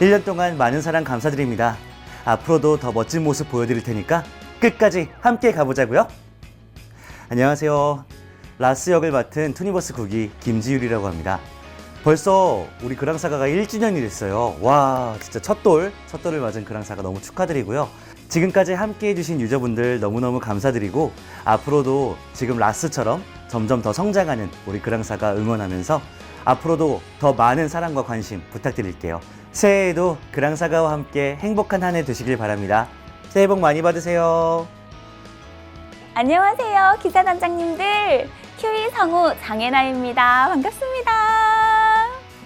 1년 동안 많은 사랑 감사드립니다. 앞으로도 더 멋진 모습 보여드릴 테니까 끝까지 함께 가보자고요. 안녕하세요. 라스 역을 맡은 투니버스 국기 김지율이라고 합니다. 벌써 우리 그랑사가가 1주년이 됐어요. 와, 진짜 첫 돌, 첫 돌을 맞은 그랑사가 너무 축하드리고요. 지금까지 함께 해주신 유저분들 너무너무 감사드리고 앞으로도 지금 라스처럼 점점 더 성장하는 우리 그랑사가 응원하면서 앞으로도 더 많은 사랑과 관심 부탁드릴게요. 새해에도 그랑사가와 함께 행복한 한 해 되시길 바랍니다. 새해 복 많이 받으세요. 안녕하세요, 기사 단장님들. 큐이 성우 장혜나입니다. 반갑습니다.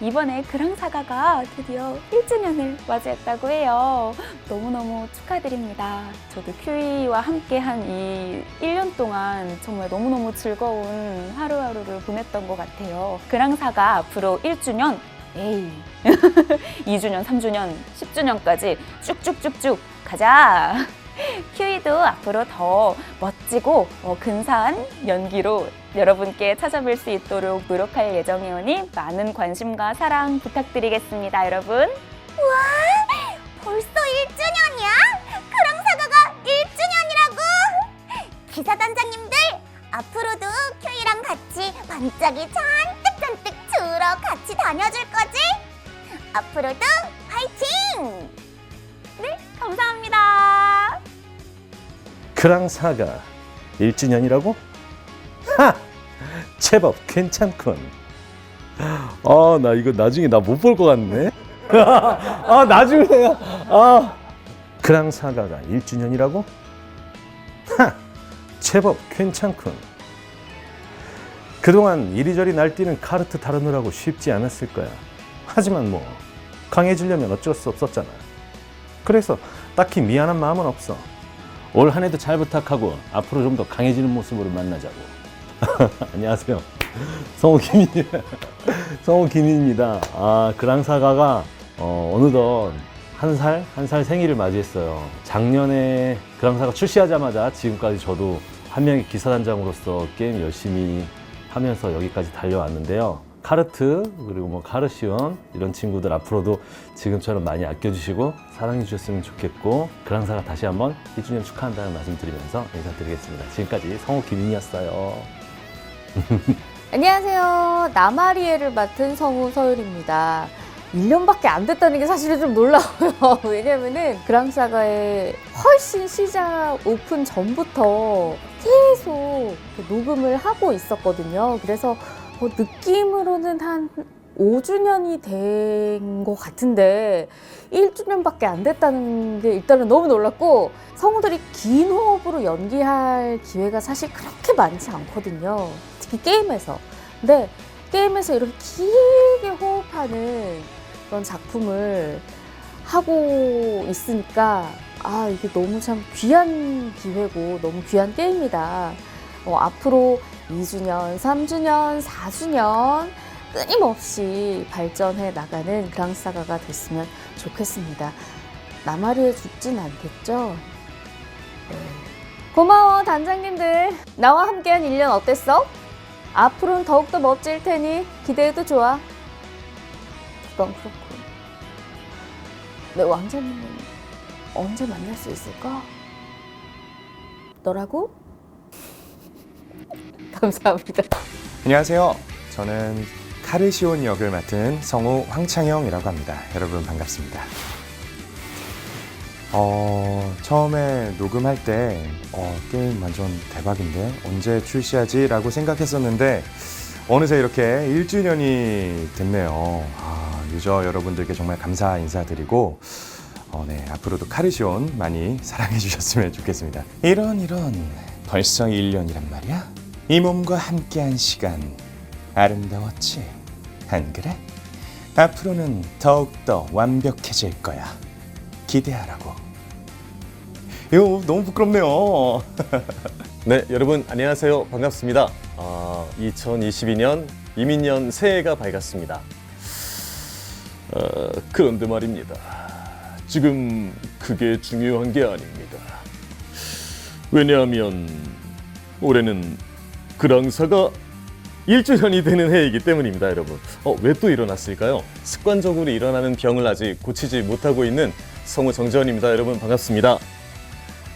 이번에 그랑사가가 드디어 1주년을 맞이했다고 해요. 너무너무 축하드립니다. 저도 큐이와 함께한 이 1년 동안 정말 너무너무 즐거운 하루하루를 보냈던 것 같아요. 그랑사가 앞으로 1주년, 에이, 2주년, 3주년, 10주년까지 쭉쭉쭉쭉 가자! 큐이도 앞으로 더 멋지고 어, 근사한 연기로 여러분께 찾아뵐 수 있도록 노력할 예정이오니 많은 관심과 사랑 부탁드리겠습니다, 여러분. 와, 벌써 1주년이야? 그랑사가가 1주년이라고? 기사 단장님들, 앞으로도 큐이랑 같이 반짝이 잔 주우러 같이 다녀줄 거지? 앞으로도 화이팅! 네, 감사합니다. 그랑사가 1주년이라고? 하! 제법 괜찮군. 아, 나 이거 나중에 나 못 볼 것 같네. 아, 나중에 내가, 아. 그랑사가가 1주년이라고? 하! 제법 괜찮군. 그동안 이리저리 날뛰는 카르트 다루느라고 쉽지 않았을 거야. 하지만 뭐, 강해지려면 어쩔 수 없었잖아. 그래서 딱히 미안한 마음은 없어. 올 한 해도 잘 부탁하고 앞으로 좀 더 강해지는 모습으로 만나자고. 안녕하세요. 성우 김인 성우 김인입니다. 아 그랑사가가 어, 어느덧 한 살 한 살 생일을 맞이했어요. 작년에 그랑사가 출시하자마자 지금까지 저도 한 명의 기사단장으로서 게임 열심히 하면서 여기까지 달려왔는데요. 카르트 그리고 뭐 카르시온 이런 친구들 앞으로도 지금처럼 많이 아껴주시고 사랑해 주셨으면 좋겠고 그랑사가 다시 한번 1주년 축하한다는 말씀 드리면서 인사드리겠습니다. 지금까지 성우 김인이었어요. 안녕하세요. 나마리에를 맡은 성우 서율입니다. 1년밖에 안 됐다는 게 사실은 좀 놀라워요. 왜냐면은 그랑사가의 훨씬 시작 오픈 전부터 계속 녹음을 하고 있었거든요. 그래서 뭐 느낌으로는 한 5주년이 된 것 같은데 1주년밖에 안 됐다는 게 일단은 너무 놀랐고 성우들이 긴 호흡으로 연기할 기회가 사실 그렇게 많지 않거든요. 특히 게임에서. 근데 게임에서 이렇게 길게 호흡하는 그런 작품을 하고 있으니까 아 이게 너무 참 귀한 기회고 너무 귀한 게임이다. 어, 앞으로 2주년, 3주년, 4주년 끊임없이 발전해 나가는 그랑사가가 됐으면 좋겠습니다. 나마리에 죽진 않겠죠? 네. 고마워 단장님들 나와 함께한 1년 어땠어? 앞으로는 더욱더 멋질 테니 기대해도 좋아 그건 그렇고 내 왕자님은 언제 만날 수 있을까? 너라고? 감사합니다 안녕하세요. 저는 카르시온 역을 맡은 성우 황창영이라고 합니다. 여러분 반갑습니다. 어, 처음에 녹음할 때 어, 게임 완전 대박인데 언제 출시하지? 라고 생각했었는데 어느새 이렇게 1주년이 됐네요. 아, 유저 여러분들께 정말 감사 인사드리고 어, 네, 앞으로도 카르시온 많이 사랑해 주셨으면 좋겠습니다. 이런 이런 벌써 1년이란 말이야? 이 몸과 함께한 시간 아름다웠지? 안 그래? 앞으로는 더욱더 완벽해질 거야. 기대하라고. 이거 너무 부끄럽네요. 네, 여러분 안녕하세요. 반갑습니다. 아, 2022년 이민년 새해가 밝았습니다. 어, 그런데 말입니다. 지금 그게 중요한 게 아닙니다. 왜냐하면 올해는 그랑사가 1주년이 되는 해이기 때문입니다, 여러분. 어, 왜 또 일어났을까요? 습관적으로 일어나는 병을 아직 고치지 못하고 있는 성우 정재원입니다. 여러분 반갑습니다.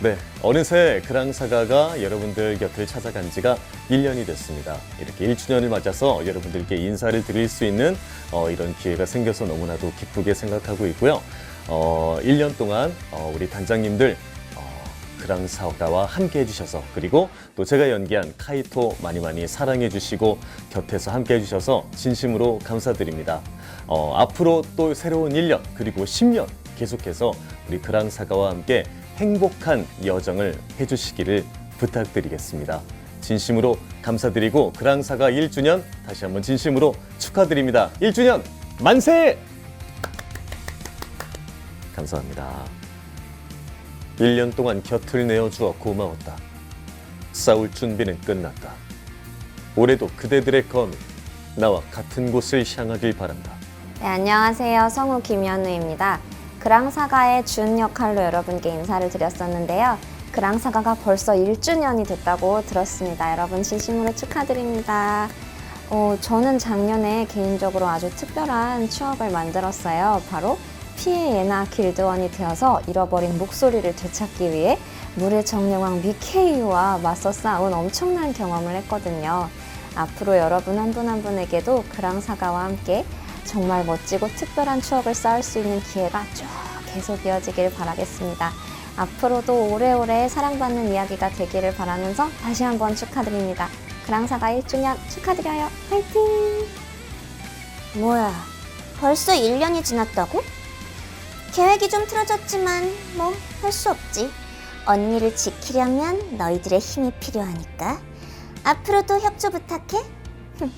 네, 어느새 그랑사가가 여러분들 곁을 찾아간 지가 1년이 됐습니다. 이렇게 1주년을 맞아서 여러분들께 인사를 드릴 수 있는 어, 이런 기회가 생겨서 너무나도 기쁘게 생각하고 있고요. 어, 1년 동안 어, 우리 단장님들 어, 그랑사가와 함께 해주셔서 그리고 또 제가 연기한 카이토 많이 많이 사랑해 주시고 곁에서 함께 해주셔서 진심으로 감사드립니다. 어, 앞으로 또 새로운 1년 그리고 10년 계속해서 우리 그랑사가와 함께 행복한 여정을 해주시기를 부탁드리겠습니다. 진심으로 감사드리고 그랑사가 1주년 다시 한번 진심으로 축하드립니다. 1주년 만세! 감사합니다. 1년 동안 곁을 내어주어 고마웠다. 싸울 준비는 끝났다. 올해도 그대들의 검이 나와 같은 곳을 향하길 바란다. 네, 안녕하세요. 성우 김현우입니다. 그랑사가의 준 역할로 여러분께 인사를 드렸었는데요. 그랑사가가 벌써 1주년이 됐다고 들었습니다. 여러분 진심으로 축하드립니다. 어, 저는 작년에 개인적으로 아주 특별한 추억을 만들었어요. 바로 피해 예나 길드원이 되어서 잃어버린 목소리를 되찾기 위해 물의 정령왕 미케이와 맞서 싸운 엄청난 경험을 했거든요. 앞으로 여러분 한분한 분에게도 그랑사가와 함께 정말 멋지고 특별한 추억을 쌓을 수 있는 기회가 쭉 계속 이어지길 바라겠습니다. 앞으로도 오래오래 사랑받는 이야기가 되기를 바라면서 다시 한번 축하드립니다. 그랑사가 1주년 축하드려요. 화이팅! 뭐야, 벌써 1년이 지났다고? 계획이 좀 틀어졌지만 뭐 할 수 없지. 언니를 지키려면 너희들의 힘이 필요하니까. 앞으로도 협조 부탁해.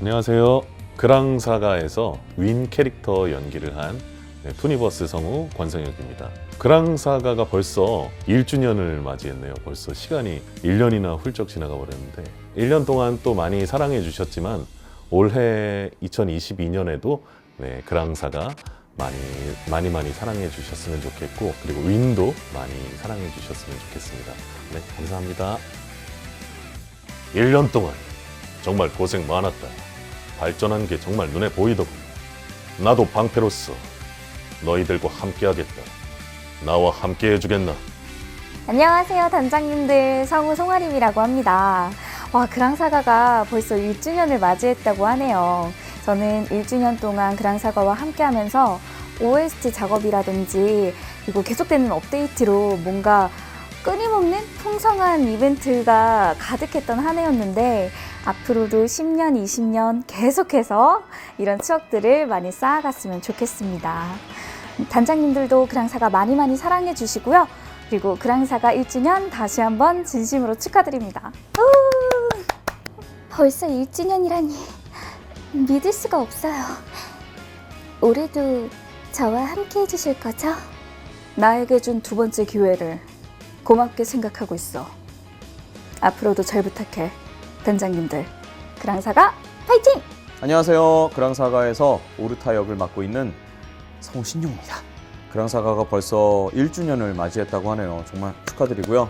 안녕하세요. 그랑사가에서 윈 캐릭터 연기를 한 네, 투니버스 성우 권성혁입니다. 그랑사가가 벌써 1주년을 맞이했네요. 벌써 시간이 1년이나 훌쩍 지나가 버렸는데 1년 동안 또 많이 사랑해 주셨지만 올해 2022년에도 네, 그랑사가 많이 많이 많이 사랑해 주셨으면 좋겠고 그리고 윈도 많이 사랑해 주셨으면 좋겠습니다. 네, 감사합니다. 1년 동안 정말 고생 많았다. 발전한 게 정말 눈에 보이더군. 나도 방패로서 너희들과 함께하겠다. 나와 함께 해주겠나? 안녕하세요, 단장님들. 성우 송아림이라고 합니다. 와, 그랑사가가 벌써 1주년을 맞이했다고 하네요. 저는 1주년 동안 그랑사가와 함께 하면서 OST 작업이라든지 그리고 계속되는 업데이트로 뭔가 끊임없는 풍성한 이벤트가 가득했던 한 해였는데 앞으로도 10년, 20년 계속해서 이런 추억들을 많이 쌓아갔으면 좋겠습니다. 단장님들도 그랑사가 많이 많이 사랑해 주시고요. 그리고 그랑사가 1주년 다시 한번 진심으로 축하드립니다. 벌써 1주년이라니 믿을 수가 없어요. 올해도 저와 함께 해주실 거죠? 나에게 준 두 번째 기회를 고맙게 생각하고 있어. 앞으로도 잘 부탁해. 단장님들. 그랑사가 파이팅! 안녕하세요. 그랑사가에서 오르타 역을 맡고 있는 성우 신용입니다. 그랑사가가 벌써 1주년을 맞이했다고 하네요. 정말 축하드리고요.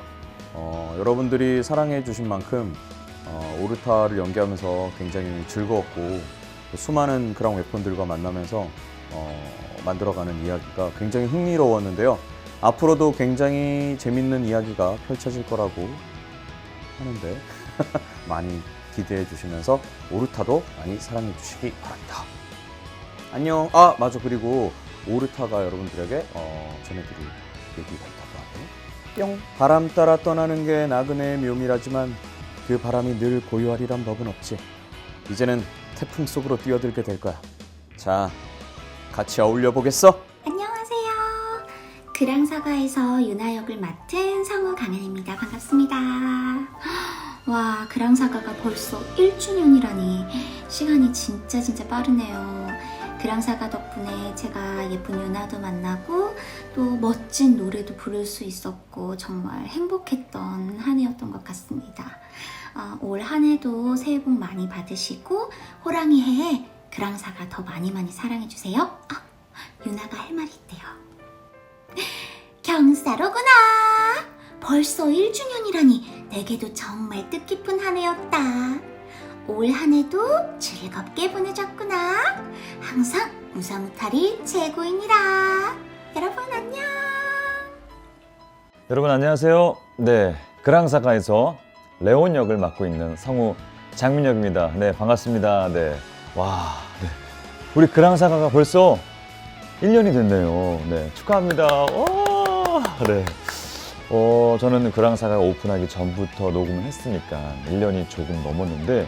어, 여러분들이 사랑해 주신 만큼 어, 오르타를 연기하면서 굉장히 즐거웠고 또 수많은 그랑 웨폰들과 만나면서 어, 만들어가는 이야기가 굉장히 흥미로웠는데요. 앞으로도 굉장히 재밌는 이야기가 펼쳐질 거라고 하는데 많이 기대해 주시면서 오르타도 많이 사랑해 주시기 바랍니다. 안녕. 아 맞아 그리고 오르타가 여러분들에게 어, 전해드릴 얘기가 있다고 하고 뿅. 바람 따라 떠나는 게 나그네의 묘미라지만 그 바람이 늘 고요하리란 법은 없지. 이제는 태풍 속으로 뛰어들게 될 거야. 자, 같이 어울려 보겠어? 안녕하세요. 그랑사가에서 유나 역을 맡은 성우 강은입니다. 반갑습니다. 와, 그랑사가가 벌써 1주년이라니 시간이 진짜 진짜 빠르네요. 그랑사가 덕분에 제가 예쁜 유나도 만나고 또 멋진 노래도 부를 수 있었고 정말 행복했던 한 해였던 것 같습니다. 어, 올한 해도 새해 복 많이 받으시고 호랑이 해에 그랑사가 더 많이 많이 사랑해주세요. 아, 유나가 할 말이 있대요. 경사로구나. 벌써 1주년이라니 내게도 정말 뜻깊은 한 해였다. 올 한 해도 즐겁게 보내셨구나. 항상 무사무탈이 최고입니다. 여러분 안녕. 여러분 안녕하세요. 네, 그랑사가에서 레온 역을 맡고 있는 성우 장민혁입니다. 네, 반갑습니다. 네, 와, 네. 우리 그랑사가가 벌써 1년이 됐네요. 네, 축하합니다. 와, 네. 어, 저는 그랑사가 오픈하기 전부터 녹음을 했으니까 1년이 조금 넘었는데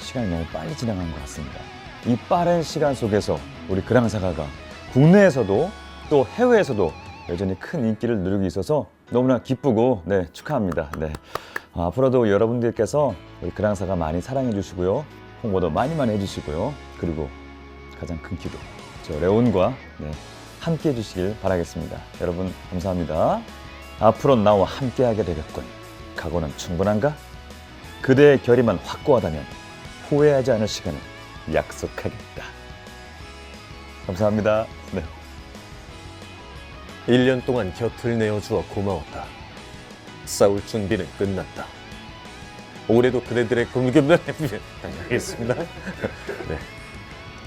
시간이 너무 빨리 지나간 것 같습니다. 이 빠른 시간 속에서 우리 그랑사가가 국내에서도 또 해외에서도 여전히 큰 인기를 누리고 있어서 너무나 기쁘고 네 축하합니다. 네 어, 앞으로도 여러분들께서 우리 그랑사가 많이 사랑해 주시고요 홍보도 많이 많이 해주시고요 그리고 가장 큰 기도 저 레온과 네, 함께 해주시길 바라겠습니다. 여러분 감사합니다. 앞으로 나와 함께하게 되겠군. 각오는 충분한가? 그대의 결의만 확고하다면 후회하지 않을 시간을 약속하겠다. 감사합니다. 네. 1년 동안 곁을 내어주어 고마웠다. 싸울 준비는 끝났다. 올해도 그대들의 공격을 당하겠습니다. 네.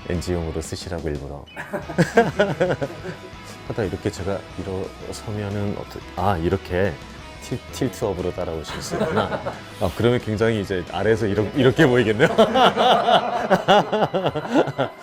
NG용으로 쓰시라고 일부러. 하다 이렇게 제가 일어서면은 어떻게, 아, 이렇게 틸, 틸트 업으로 따라오실 수 있구나. 아, 그러면 굉장히 이제 아래에서 이렇게, 이렇게 보이겠네요.